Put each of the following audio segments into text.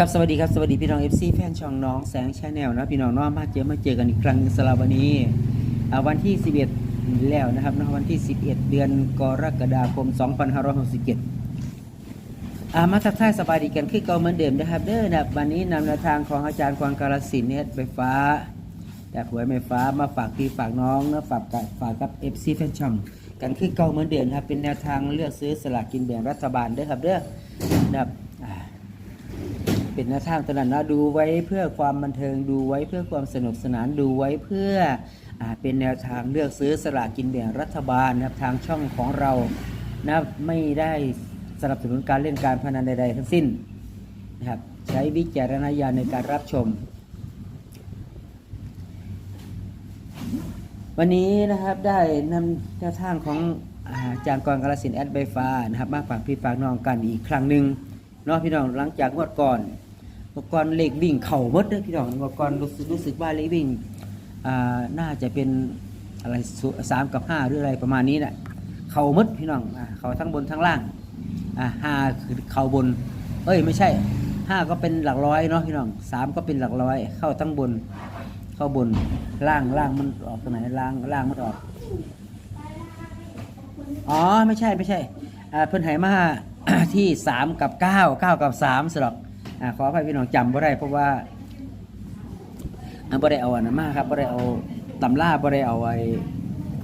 ครับสวัสดีครับสวัสดีพี่น้อง FC แฟนช่องน้องแสงชาแนลนะพี่น้องน้องมาเจอมาเจอกันอีกครั้งหนึ่งสำหรับวันนี้อ่าวันที่ 11 แล้วนะครับนะวันที่ 11 เดือนกรกฎาคม 2567อามาทักทายสบายดีกันคือเก่าเหมือนเดิมนะครับเด้อนะวันนี้นำแนวทางของอาจารย์ควางกาลสินเนี่ยไฟฟ้าจากหวยไฟฟ้ามาฝากพี่ฝากน้องนะฝากกับฝากกับ FC แฟนช่องกันคือเก่าเหมือนเดิมนครับเป็นแนวทางเลือกซื้อสลากกินแบ่งรัฐบาลเด้อครับเด้อนะครับ เป็นแนวทางตอนนั้นะดูไว้เพื่อความบันเทิงดูไว้เพื่อความสนุกสนานดูไว้เพื่ออเป็นแนวทางเลือกซื้อสลากกินแบ่งรัฐบาลนะครับทางช่องของเรานะไม่ได้สนับสนุนการเล่นการพนันใด ๆ ทั้งสิ้นนะครับใช้วิจารณญาณในการรับชม วันนี้นะครับได้นำแนวทางของอาจารย์กรกาลสินแอดไบฟ้านะครับมาฝากพี่ฝากน้องกันอีกครั้งหนึ่งเนาะพี่น้องหลังจากงวดก่อน งวดก่อนเลขวิ่งเข่าหมดเลยพี่น้องงวดก่อนรู้สึกรู้สึกว่าเลขวิ่งอ่าน่าจะเป็นอะไรสามกับห้าหรืออะไรประมาณนี้แหละเข่าหมดพี่น้องอ่าเข่าทั้งบนทั้งล่างอ่าห้าคือเข่าบน เอ้ยไม่ใช่ห้าก็เป็นหลักร้อยเนาะพี่น้องสามก็เป็นหลักร้อย เข้าทั้งบน เข้าบนล่างล่างมันออกตรงไหนล่างล่างมันออกอ๋อไม่ใช่ไม่ใช่อ่าเพิ่นไหมาที่สามกับเก้าเก้ากับสามสำหรับ ขอให้พี่น้องจำบ่ได้เพราะว่าอ่าบ่ได้เอาอันนั้นมาครับบ่ได้เอาตำราบ่ได้เอาไอ้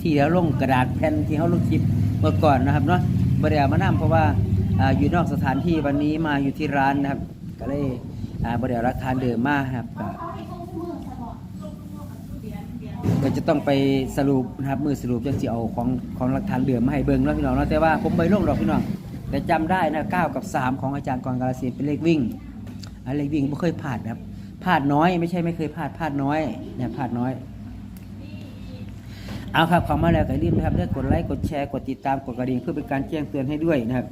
ที่แล้วลงกระดาษแผ่นที่เขาลงคลิปเมื่อก่อนนะครับเนาะบ่ได้เอามานํเพราะว่าออยู่นอกสถานที่วันนี้มาอยู่ที่ร้านนะครับ ก็เลยบ่ได้เอาหลักฐานเดิมมาครับก็จะต้องไปสรุปนะครับมือสรุปจะสิเอาของของหลักฐานเหลือมาให้เบิ่งนะพี่น้องเนาะแต่ว่าผมไปลงดอกพี่น้องแต่จำได้นะ9กับ 3 ของอาจารย์กรกาลสินเป็นเลขวิ่ง อันเลขวิ่งไม่เคยพลาดนะครับพลาดน้อย ไม่ใช่ไม่เคยพลาดพลาดน้อยเนี่ยพลาดน้อย เอาครับเข้ามาแล้วก็อย่าลืมนะครับเลือกดไลค์กดแชร์กดติดตามกดกระดิ่งเพื่อเป็นการแจ้งเตือนให้ด้วยนะครับ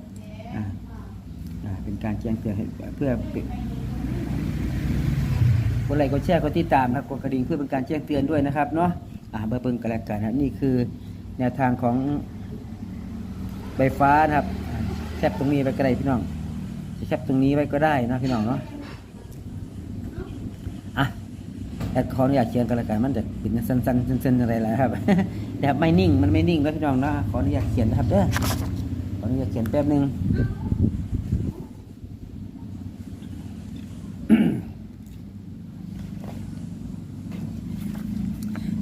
เป็นการแจ้งเตือนให้เพื่อเป็นกดไลค์กดแชร์กดติดตามครับกดกระดิ่งเพื่อเป็นการแจ้งเตือนด้วยนะครับเนาะอ่าเบอร์เบิ่งกันแล้วกันนะนี่คือแนวทางของไฟฟ้านะครับแคปตรงนี้ไว้ก็ได้พี่น้องแคปตรงนี้ไว้ก็ได้นะพี่น้องเนาะ อะแต่ขออนุญาตเขียนกันแล้วกันมันจะเป็นสั้นๆสั้นๆอะไรแล้วครับแต่ไม่นิ่งมันไม่นิ่งแล้วพี่น้องนะขออนุญาตเขียนนะครับเด้อขออนุญาตเขียนแป๊บหนึง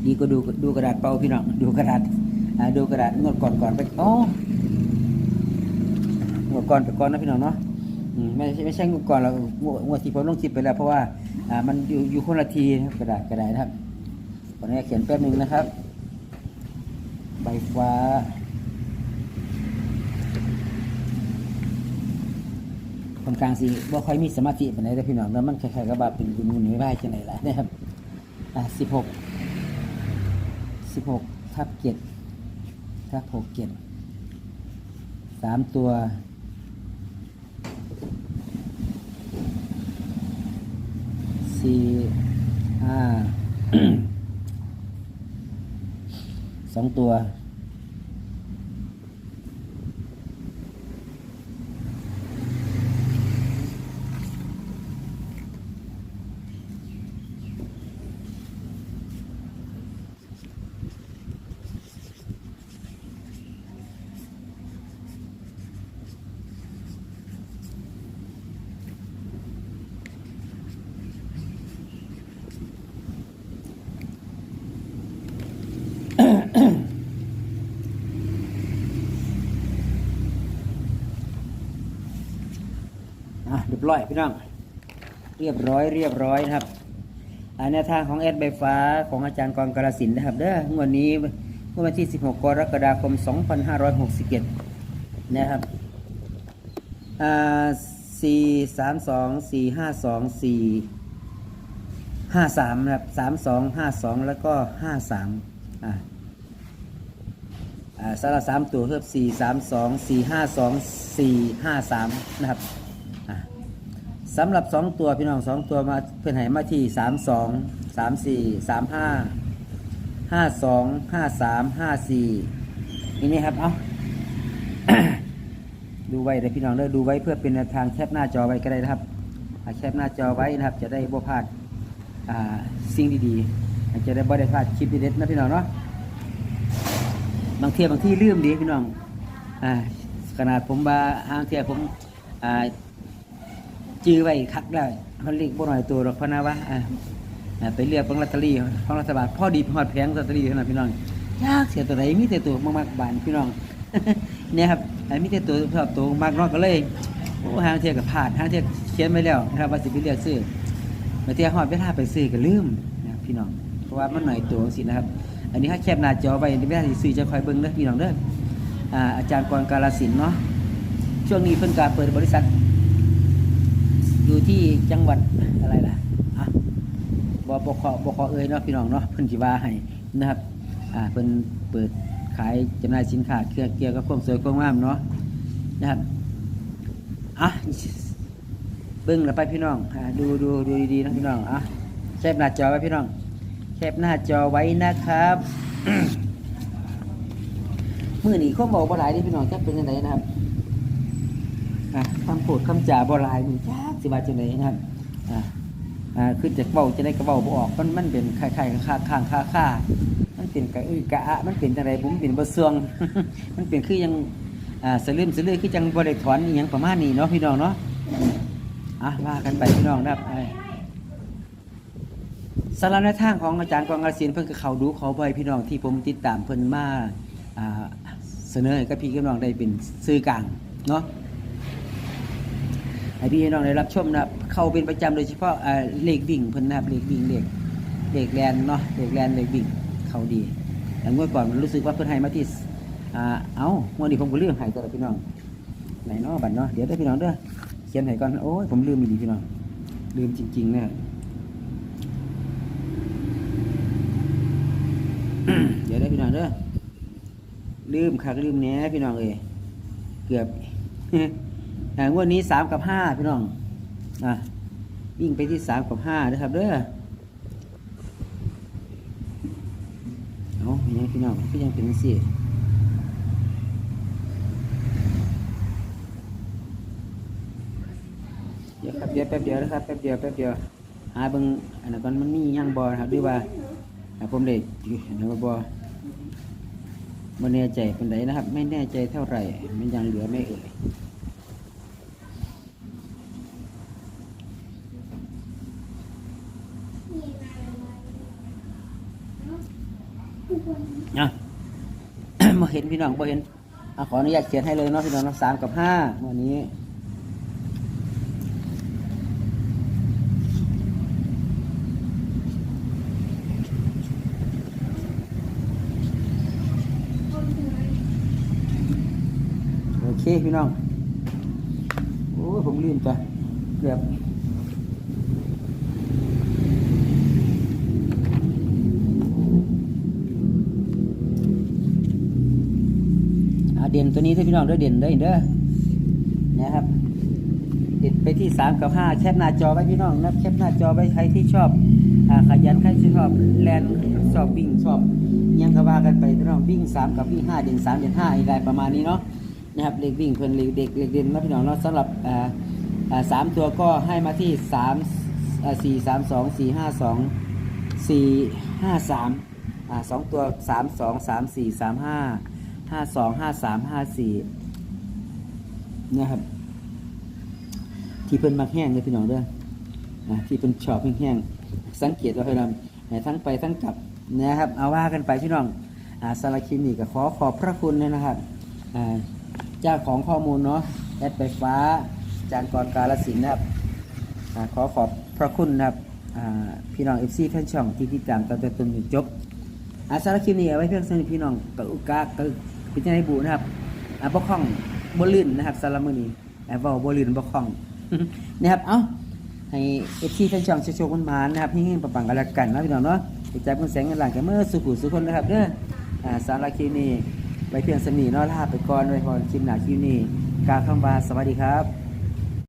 ดีก็ดูดูกระดาษเปล่าพี่น้องดูกระดาษดูกระดาษงวดก่อนก่อนไปโอ้งวดก่อนไปก่อนนะพี่น้องเนาะไม่ใช่ไม่ใช่งวดก่อนเรางวดงวดที่ผมลงคลิปไปแล้วเพราะว่า อ่ามันอยู่อยู่คนละทีกระดาษกระดาษครับขออนุญาตเขียนแป๊บหนึ่งนะครับ ใบฟ้าคนข้างสิบ่ค่อยมีสมาธิปานใดแต่พี่น้องแล้วมันคล้ายๆกับว่าเป็นบุญบุญไม่ไหวจังไดล่ะนะครับอ่าสิบหกสิบหกทับเจ็ดทับหกเจ็ดสามตัว สี่ห้าสองตัว อะเร้อยพี่น้อง เรียบร้อยเรียบร้อยนะครับอันแนวทางของแอดใบฟ้าของอาจารย์กรกาลสินนะครับเด้องวดนี้เมื่อวันที่ 16 กรกฎาคม 2567นะครับอ่าสี่สามสองสี่ห้าสองสี่ห้าสามนะครับสามสองห้าสองแล้วก็ห้าสามอ่าอ่าสาระสามตัวเพิ่มสี่สามสองสี่ห้าสองสี่ห้าสามนะครับ สำหรับสองตัวพี่น้องสองตัวมาเพื่อนไหมาที่สามสองสามสี่สามห้าห้าสองห้าสามห้าสี่นี่นี่ครับ เอาดูไว้เลยพี่น้องเด้อดูไว้เพื่อเป็นแนวทางแคปหน้าจอไว้ก็ได้นะครับแคปหน้าจอไว้นะครับ จะได้บ่พลาดสิ่งดีๆจะได้บ่ได้พลาดคลิปเด็ดๆนะพี่น้องเนาะบางเทียบางที่ลืมดีพี่น้องอขนาดผมบาห้างเทียผมอ่า จื้อไว้คักได้เขาเรียกบ่หน่อยตัวหรอกพราะนะว่าอ่าไปเรียกบังลอตเตอรี่ของรัฐบาลพ่อดีพอดแพงลอตเตอรี่เท่านั้นพี่น้องยากเสียตัวไหนมีแต่ตัวมากๆบานพี่น้องเนี่ยครับมีแต่ตัวชอบตัวมากน้อยก็เลยโอ้หางเทียกับพลาดหางเทียเขียนไว้แล้วนะครับว่าสิไปเรียกซื้อบางทีฮอดเวลาไปซื้อก็ลืมนะพี่น้องเพราะว่ามันหน่อยตัวสินะครับ อันนี้ถ้าแคบหน้าจอไว้ในเวลาซื้อจะคอยเบิ่งเด้อพี่น้องเด้ออาจารย์กรกาลสินเนาะช่วงนี้เพิ่นการเปิดบริษัท อยู่ที่จังหวัดอะไรล่ะอะบปคบคเอ่ยเนาะพี่น้องเนาะเพิ่นสิว่าให้นะครับอ่าเพิ่นเปิดขายจำหน่ายสินค้าเกี่ยวเกี่ยวกับความสวยความงามเนาะนะครับอะเบิ่งแล้วไปพี่น้องอ่าดูดูดูดีๆนะพี่น้องอะแคปหน้าจอไว้พี่น้องแคปหน้าจอไว้นะครับมื่อนี้เขาบอกบ่หลายด้พี่น้องจักเป็นจังไดนะครับอะคำพูดคำจาบ่หลายมันยา สิว่าจังไดนะครับอ่าอ่าคือจะเว้าจะได้ก็เว้าบ่ออกมันมันเป็นคล้ายๆค่าข้างค่าค่ามันเป็นกะอื้อกะอะมันเป็นจังไดผมเป็นบ่เซวงมันเป็นคือยังอ่าสลืมสลือคือจังบ่ได้ถอนอีหยังประมาณนี้เนาะพี่น้องเนาะอะว่ากันไปพี่น้องนะครับไอ้สำหรับในทางของอาจารย์กวางกระสินเพิ่นก็เขาดูเขาบ่อยพี่น้องที่ผมติดตามเพิ่นมาอ่าเสนอให้กับพี่กับน้องได้เป็นสื่อกลางเนาะ ให้พี่น้องได้รับชมนะเข้าเป็นประจำโดยเฉพาะอ่าเลขวิ่งเพิ่นนะครับเลขวิ่งเลขเลขแลนเนาะเลขแลนเลขวิ่งเขาดีแต่เมื่อก่อนมันรู้สึกว่าเพิ่นให้มาที่อ่าเอ้างวดนี้ผมก็ลืมให้ตัวพี่น้องไหนเนาะบัดเนาะเดี๋ยวได้พี่น้องเด้อเขียนให้ก่อนโอ้ยผมลืมอีหลีพี่น้องลืมจริงๆเนี่ยเดี๋ยวได้พี่น้องเด้อลืมคักลืมแหน่พี่น้องเอ้ยเกือบ งวดนี้สามกับห้าพี่น้องอะวิ่งไปที่สามกับห้านะครับเด้อเอาเป็นยังพี่น้องพี่ยังเป็นสิเดี๋ยวครับเดี๋ยวแป๊บเดียวนะครับแป๊บเดียวแป๊บเดียวหาเบิ่งอันนั้นก่อนมันมียังบอครับหรือว่าผมเด็กอันนั้นบอไม่แน่ใจเป็นไรนะครับ ไม่แน่ใจเท่าไหร่มันยังเหลือไม่เอ่ย อะมาเห็นพี่น้องมาเห็นอขออนุญาตเขียนให้เลยเนาะพี่น้องสามกับห้าวันนี้โอเคพี่น้อง โอ้ผมลืมจ้ะเกือบ เด่นตัวนี้ถ้าพี่น้องเด้อเด่นเด้อเด้อนะครับเด่นไปที่สามกับห้าแคปหน้าจอไว้พี่น้องนะแคปหน้าจอไว้ใครที่ชอบอ่าขยันใครที่ชอบแลนชอบวิ่งชอบยังก็ว่ากันไปพี่น้องวิ่งสามกับวิ่งห้าเด่นสามเด่นห้าอีกได้ประมาณนี้เนาะนะครับเด็กวิ่งเพิ่นเด็กเด็กเด่นนะพี่น้องเนาะสำหรับสามตัวก็ให้มาที่สามสี่สามสองสี่ห้าสองสี่ห้าสามสองตัวสามสองสามสี่สามห้า ห้าสองห้าสามห้าสี่นะครับ ที่เพิ่นมักแห้งเลยพี่น้องเด้ออ่าที่เพิ่นชอบแห้งๆสังเกตว่าให้เราทั้งไปทั้งกลับนะครับ เอาว่ากันไปพี่น้องอ่าสารคินิกก็ขอขอบพระคุณเลยนะครับเจ้าของข้อมูลเนาะแอดไฟฟ้าจานกรกาลสินนะครับอขอขอบพระคุณนะครับพี่น้องเอฟซีแฟนช่องที่ติดตามตั้งแต่ต้นจนจบอาสารคินิกเอาไว้เพียงสนิทพี่น้องกับอุกากั บพิจารณาบูนะครับอ่าบ่คล่องบลื่นนะครับสารมือนี้อ่าเว้าบลื่นบ่คล่องนะครับเอ้าให้เอฟซีแฟนช่องโชว์คนมานะครับให้เฮงๆปังๆกันแล้วกันนะพี่น้องเนาะไปจับมันแสงเงินหลังกันเมื่อสุขุสุคนนะครับเด้ออ่าสารคลินีไปเพียงสนีเนาะลาไปก่อนไว้พอคลิปหน้าคลิปนี้กล่าวคำว่าสวัสดีครับ